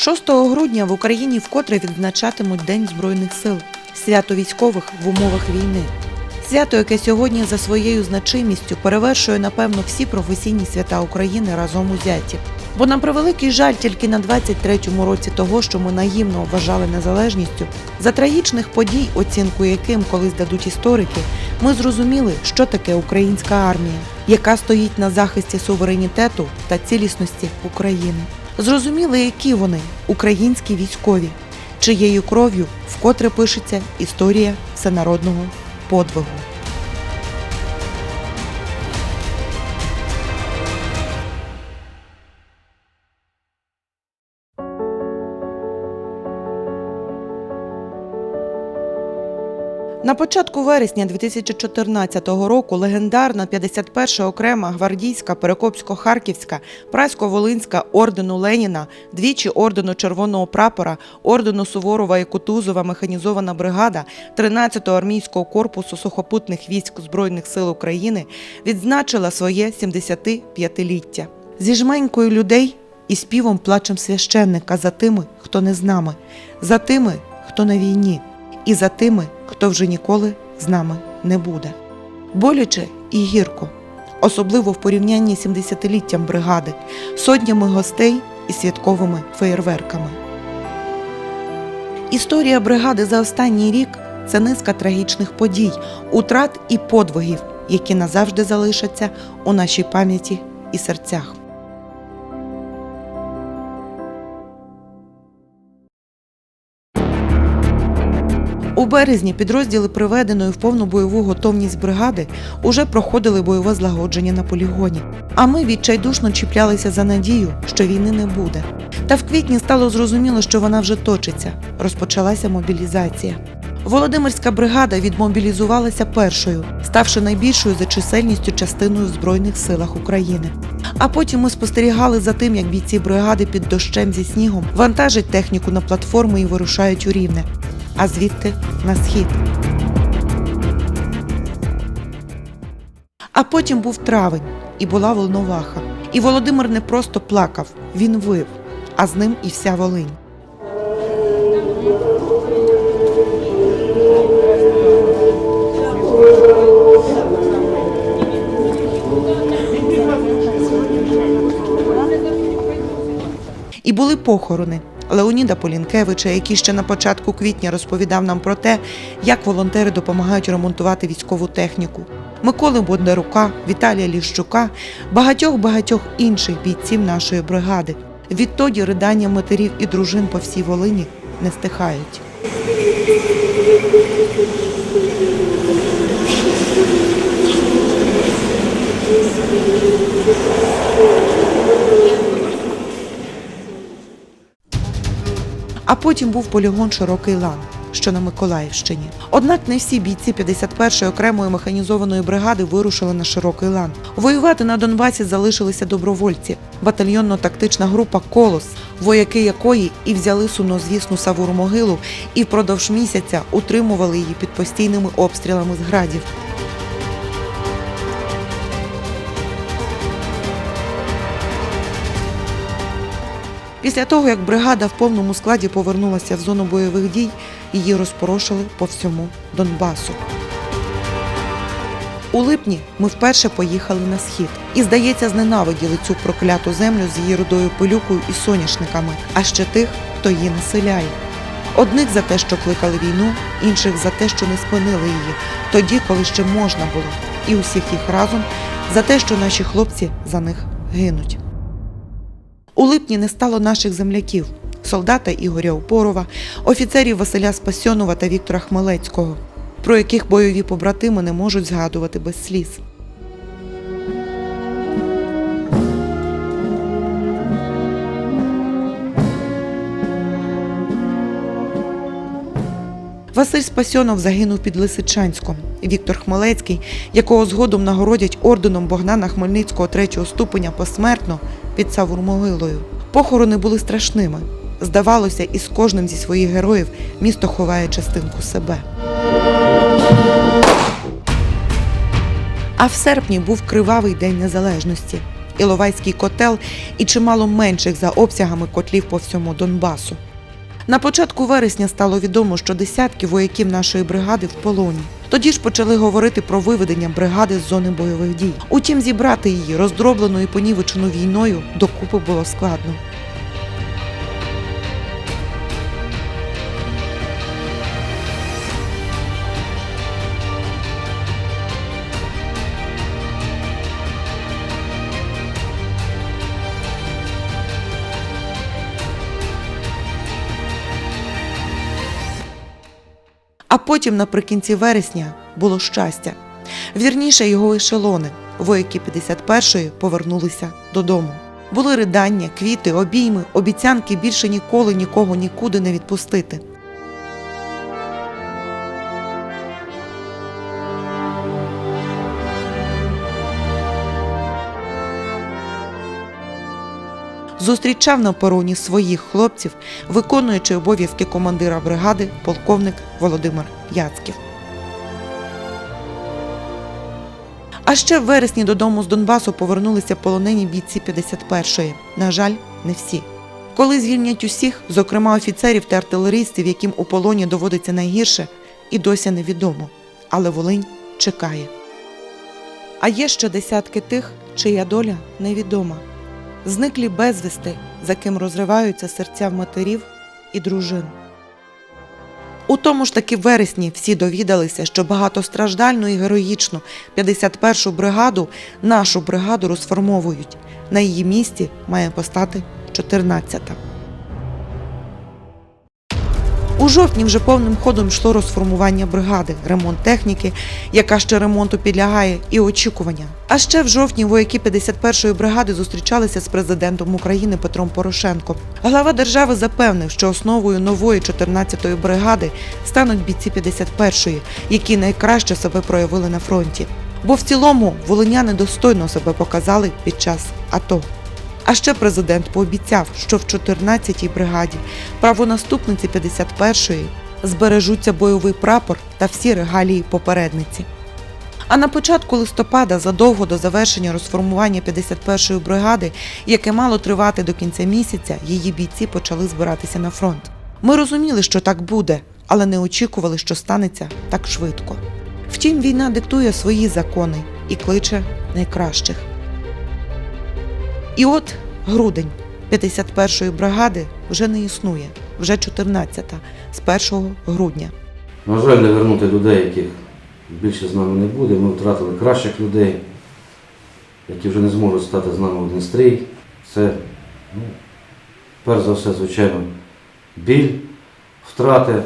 6 грудня в Україні вкотре відзначатимуть День Збройних сил, свято військових в умовах війни. Свято, яке сьогодні за своєю значимістю перевершує, напевно, всі професійні свята України разом узяті. Бо на превеликий жаль, тільки на 23-му році того, що ми наївно вважали незалежністю, за трагічних подій, оцінку яким колись дадуть історики, ми зрозуміли, що таке українська армія, яка стоїть на захисті суверенітету та цілісності України. Зрозуміли, які вони українські військові, чиєю кров'ю вкотре пишеться історія всенародного подвигу. На початку вересня 2014 року легендарна 51-ша окрема гвардійська Перекопсько-Харківська, Прасько-Волинська ордену Леніна, двічі ордену Червоного прапора, ордену Суворова і Кутузова механізована бригада 13-го армійського корпусу сухопутних військ Збройних сил України відзначила своє 75-ліття. Зі жменькою людей і співом плачем священника за тими, хто не з нами, за тими, хто на війні і за тими, хто вже ніколи з нами не буде. Боляче і гірко, особливо в порівнянні з 70-літтям бригади, сотнями гостей і святковими феєрверками. Історія бригади за останній рік це низка трагічних подій, утрат і подвигів, які назавжди залишаться у нашій пам'яті і серцях. У березні підрозділи приведеної в повну бойову готовність бригади уже проходили бойове злагодження на полігоні. А ми відчайдушно чіплялися за надію, що війни не буде. Та в квітні стало зрозуміло, що вона вже точиться. Розпочалася мобілізація. Володимирська бригада відмобілізувалася першою, ставши найбільшою за чисельністю частиною в Збройних силах України. А потім ми спостерігали за тим, як бійці бригади під дощем зі снігом вантажать техніку на платформи і вирушають у рівне а звідти на схід. А потім був травень і була Волноваха. І Володимир не просто плакав, він вив, а з ним і вся Волинь. І були похорони Леоніда Полінкевича, який ще на початку квітня розповідав нам про те, як волонтери допомагають ремонтувати військову техніку. Миколи Бондарука, Віталія Ліщука, багатьох багатьох інших бійців нашої бригади. Відтоді ридання матерів і дружин по всій Волині не стихають. А потім був полігон Широкий лан, що на Миколаївщині. Однак не всі бійці 51-ї окремої механізованої бригади вирушили на Широкий лан. Воювати на Донбасі залишилися добровольці, батальйонно-тактична група Колос, вояки якої і взяли сумнозвісну Савуру могилу, і впродовж місяця утримували її під постійними обстрілами з градів. Після того, як бригада в повному складі повернулася в зону бойових дій, її розпорошили по всьому Донбасу. У липні ми вперше поїхали на схід і, здається, зненавиділи цю прокляту землю з її рудою пилюкою і соняшниками, а ще тих, хто її населяє. Одних за те, що кликали війну, інших за те, що не спинили її, тоді, коли ще можна було, і усіх їх разом за те, що наші хлопці за них гинуть. У липні не стало наших земляків солдата Ігоря Опорова, офіцерів Василя Спасьонова та Віктора Хмелецького, про яких бойові побратими не можуть згадувати без сліз. Василь Спасьонов загинув під Лисичанськом. Віктор Хмелецький, якого згодом нагородять орденом Богдана Хмельницького третього ступеня посмертно під Савурмогилою. Похорони були страшними. Здавалося, із кожним зі своїх героїв місто ховає частинку себе. А в серпні був кривавий день незалежності. Іловайський котел і чимало менших за обсягами котлів по всьому Донбасу. На початку вересня стало відомо, що десятки вояків нашої бригади в полоні. Тоді ж почали говорити про виведення бригади з зони бойових дій. Утім, зібрати її роздроблену і понівечену війною докупи було складно. А потім, наприкінці вересня, було щастя. Вірніше його ешелони. Вояки 51-ї повернулися додому. Були ридання, квіти, обійми, обіцянки більше ніколи нікого нікуди не відпустити. Зустрічав на пероні своїх хлопців, виконуючи обов'язки командира бригади, полковник Володимир Яцьків. А ще в вересні додому з Донбасу повернулися полонені бійці 51-ї. На жаль, не всі. Коли звільнять усіх, зокрема офіцерів та артилерістів, яким у полоні доводиться найгірше, і досі невідомо. Але Волинь чекає. А є ще десятки тих, чия доля невідома. Зниклі безвісти, за ким розриваються серця матерів і дружин. У тому ж таки вересні всі довідалися, що багатостраждальну і героїчну 51-шу бригаду, нашу бригаду розформовують. На її місці має постати 14-та. Жовтні вже повним ходом йшло розформування бригади, ремонт техніки, яка ще ремонту підлягає, і очікування. А ще в жовтні вояки 51-ї бригади зустрічалися з президентом України Петром Порошенком. Глава держави запевнив, що основою нової 14-ї бригади стануть бійці 51-ї, які найкраще себе проявили на фронті. Бо в цілому волиняни достойно себе показали під час АТО. А ще президент пообіцяв, що в 14-й бригаді правонаступниці 51-ї збережуться бойовий прапор та всі регалії попередниці. А на початку листопада, задовго до завершення розформування 51-ї бригади, яке мало тривати до кінця місяця, її бійці почали збиратися на фронт. Ми розуміли, що так буде, але не очікували, що станеться так швидко. Втім, війна диктує свої закони і кличе найкращих. І от грудень 51-ї бригади вже не існує, вже 14-та, з 1 грудня. На жаль, не вернути людей, яких більше з нами не буде. Ми втратили кращих людей, які вже не зможуть стати з нами в один стрій. Це, ну, перш за все, звичайно, біль, втрати.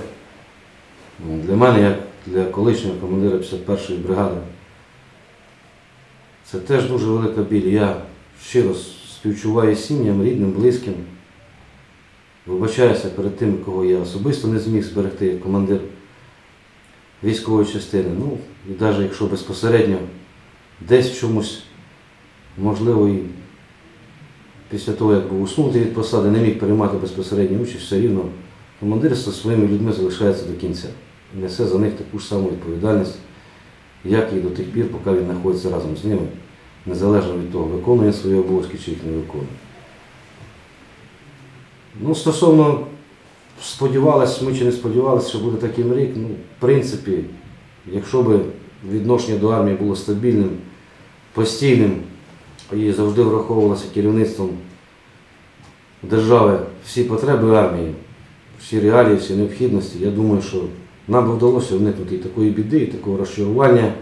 Ну, Для мене, як для колишнього командира 51-ї бригади, це теж дуже велика біль. Я щиро співчуваю сім'ям, рідним, близьким. Вибачаюся перед тим, кого я особисто не зміг зберегти як командир військової частини. Ну, і навіть якщо безпосередньо десь чомусь, можливо, і після того, як був усунутий від посади, не міг приймати безпосередню участь, все рівно командир зі своїми людьми залишається до кінця. І несе за них таку ж саму відповідальність, як і до тих пір, поки він знаходиться разом з ними, незалежно від того, виконує свої обов'язки чи їх не виконує. Ну, стосовно сподівалися, ми чи не сподівалися, що буде таким рік, ну, в принципі, якщо б відношення до армії було стабільним, постійним і завжди враховувалося керівництвом держави всі потреби армії, всі реалії, всі необхідності, я думаю, що нам би вдалося уникнути і такої біди, і такого розчарування,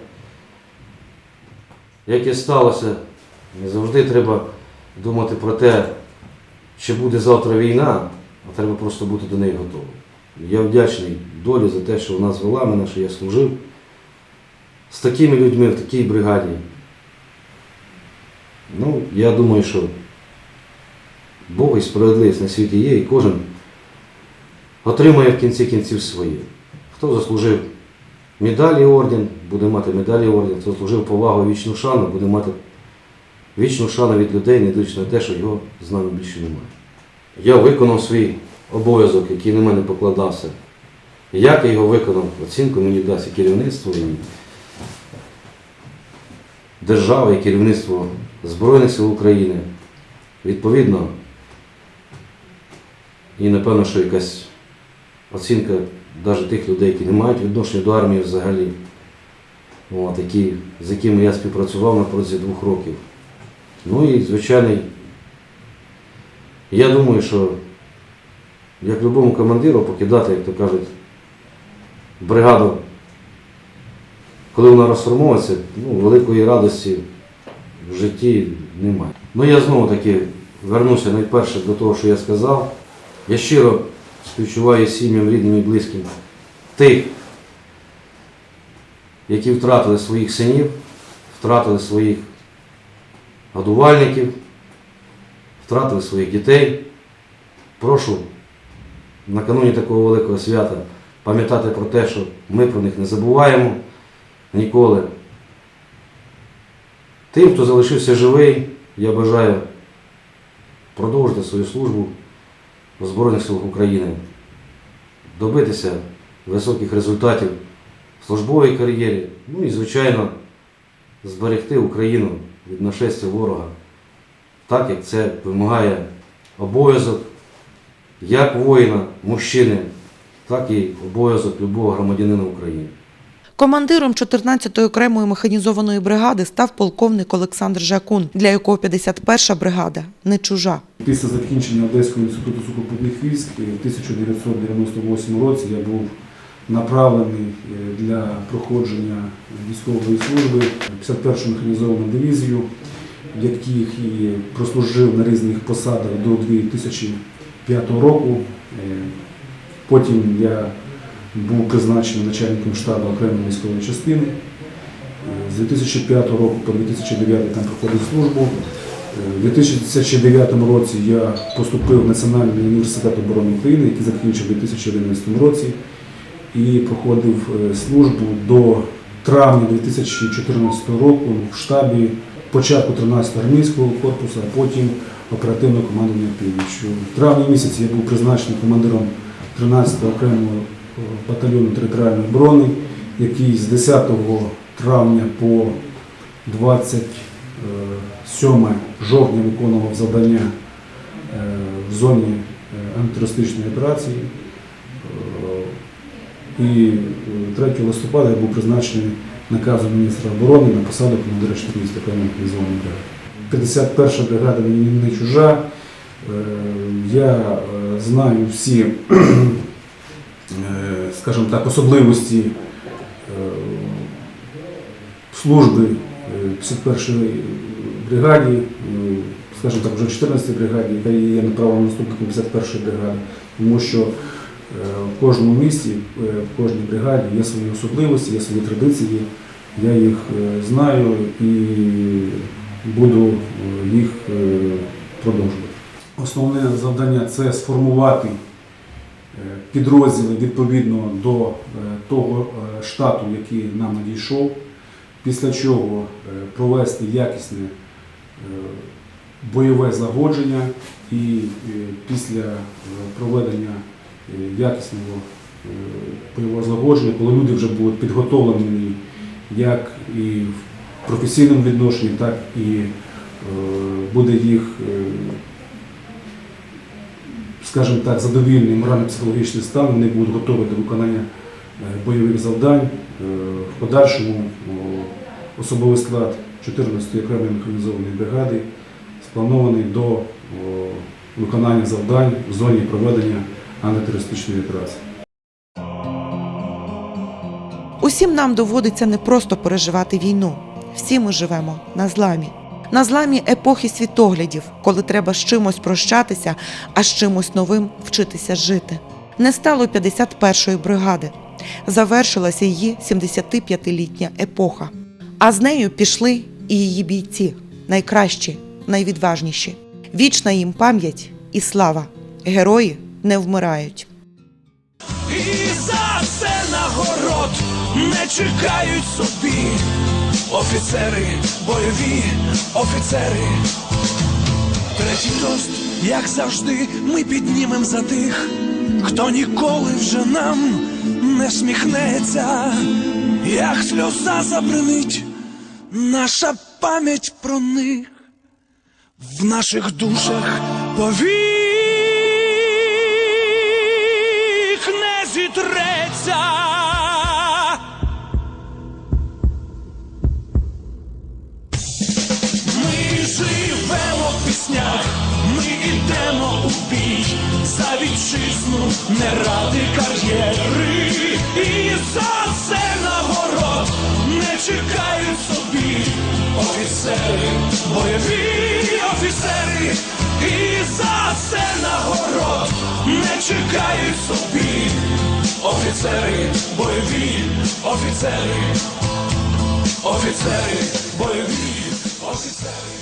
яке сталося. Не завжди треба думати про те, чи буде завтра війна, а треба просто бути до неї готовим. Я вдячний долі за те, що вона звела мене, що я служив з такими людьми в такій бригаді. Ну, я думаю, що Бог і справедливість на світі є, і кожен отримає в кінці кінців своє. Хто заслужив медалі орден, буде мати медалі орден, хто заслужив повагу вічну шану, буде мати вічну шану від людей, не дивлячись на те, що його з нами більше немає. Я виконав свій обов'язок, який на мене покладався. Як я його виконав, оцінку мені дасть і керівництво, і держава, і керівництво Збройних сил України. Відповідно, і напевно, що якась оцінка навіть тих людей, які не мають відношення до армії взагалі, от, які, з якими я співпрацював на протязі двох років. Ну і звичайний, я думаю, що як любому командиру покидати, як то кажуть, бригаду, коли вона розформується, ну, великої радості в житті немає. Ну я знову таки вернуся найперше до того, що я сказав. Я щиро співчуваю сім'ям, рідним і близьким тих, які втратили своїх синів, втратили своїх годувальників, втратили своїх дітей. Прошу накануні такого великого свята пам'ятати про те, що ми про них не забуваємо ніколи. Тим, хто залишився живий, я бажаю продовжити свою службу в Збройних силах України, добитися високих результатів в службовій кар'єрі, ну і, звичайно, зберегти Україну від нашестя ворога, так як це вимагає обов'язок як воїна, мужчини, так і обов'язок любого громадянина України. Командиром 14-ї окремої механізованої бригади став полковник Олександр Жакун, для якого 51-ша бригада не чужа. Після закінчення Одеського інституту сухопутних військ е, в 1998 році я був направлений е, для проходження військової служби в 51-му механізовану дивізію, в яких і прослужив на різних посадах до 2005 року. Е, Потім я був призначений начальником штабу окремої військової частини. З 2005 року по 2009 там проходив службу. Е, У 2009 році я поступив в Національний університет оборони України, який закінчив у 2011 році, і проходив е, службу до травня 2014 року в штабі початку 13-го армійського корпусу, а потім оперативного командування Північ. В травні місяці я був призначений командиром 13-го окремого батальйону територіальної оборони, який з 10 травня по 27 жовтня виконував завдання е, в зоні е, антитерористичної операції. Е, І е, 3 листопада я був призначений наказом міністра оборони на посаду командира штабів окремої механізованої бригади. 51 бригада мені не чужа. Я знаю всі, скажімо так, особливості е, служби е, 51-ї бригаді, е, скажімо так, вже 14-й бригаді, яка є направленою наступником 51-ї бригади, тому що е, в кожному місті, е, в кожній бригаді є свої особливості, є свої традиції. Я їх е, знаю і буду е, їх е, продовжувати. Основне завдання це сформувати е, підрозділи відповідно до е, того е, штату, який нам надійшов, після чого е, провести якісне е, бойове злагодження і е, після е, проведення е, якісного е, бойового злагодження, коли люди вже будуть підготовлені як і в професійному відношенні, так і е, буде їх е, скажімо так, задовільний морально-психологічний стан, вони будуть готові до виконання е, бойових завдань. Е, В подальшому особовий склад 14-ї окремої механізованої бригади спланований до виконання завдань в зоні проведення антитерористичної операції. Усім нам доводиться не просто переживати війну. Всі ми живемо на зламі. На зламі епохи світоглядів, коли треба з чимось прощатися, а з чимось новим вчитися жити. Не стало 51-ї бригади. Завершилася її 75-літня епоха. А з нею пішли і її бійці, найкращі, найвідважніші. Вічна їм пам'ять і слава. Герої не вмирають. І за це нагород не чекають собі офіцери, бойові офіцери. Третій тост, як завжди, ми піднімем за тих, хто ніколи вже нам не сміхнеться, як сльоза забринить наша пам'ять про них. в наших душах повік чекають собі офіцери, бойові офіцери, офіцери, бойові офіцери.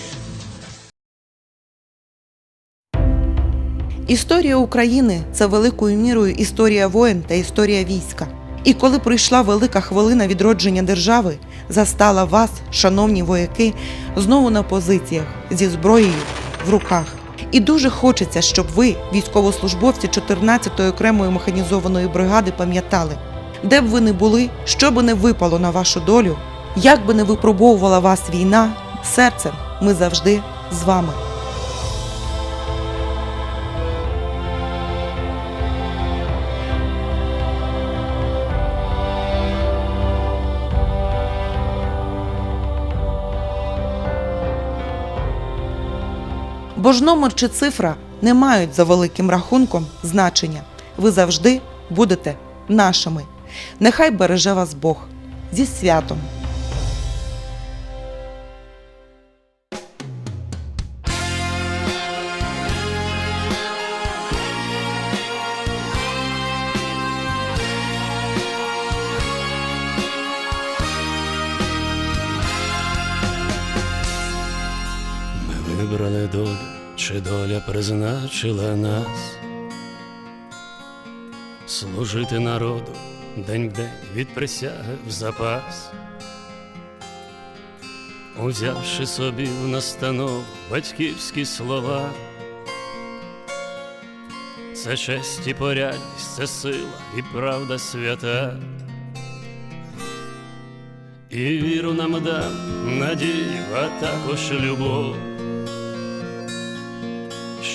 Історія України це великою мірою історія воїн та історія війська. І коли прийшла велика хвилина відродження держави, застала вас, шановні вояки, знову на позиціях зі зброєю в руках. І дуже хочеться, щоб ви, військовослужбовці 14-ї окремої механізованої бригади, пам'ятали, де б ви не були, що би не випало на вашу долю, як би не випробовувала вас війна, серцем ми завжди з вами. Бо ж номер чи цифра не мають за великим рахунком значення. Ви завжди будете нашими. Нехай береже вас Бог зі святом. Призначила нас служити народу день в день від присяги в запас, узявши собі в настанов батьківські слова. Це честь і порядність, це сила і правда свята. І віру нам дам, надію, а також любов.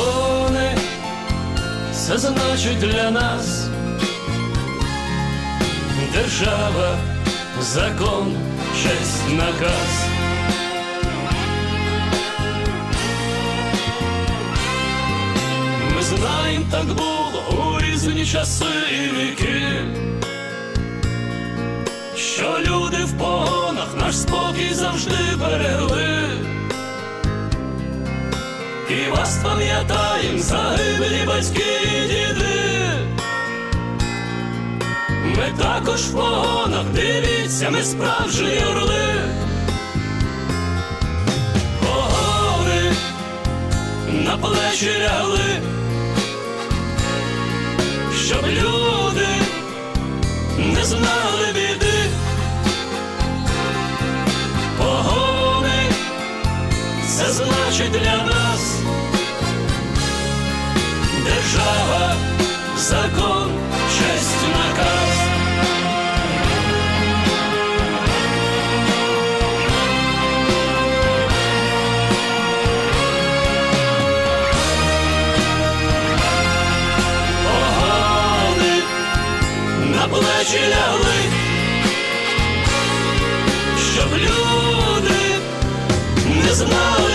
Погони це значить для нас держава, закон, честь, наказ. Ми знаємо, так було у різні часи і віки, що люди в погонах наш спокій завжди берегли. І вас пам'ятаєм загиблі батьки і діди. Ми також в погонах, дивіться, ми справжні орли. Погони на плечі лягли, щоб люди не знали біди. Погони це значить для нас держава, закон, честь, наказ. Погони на плечі лягли, щоб люди не знали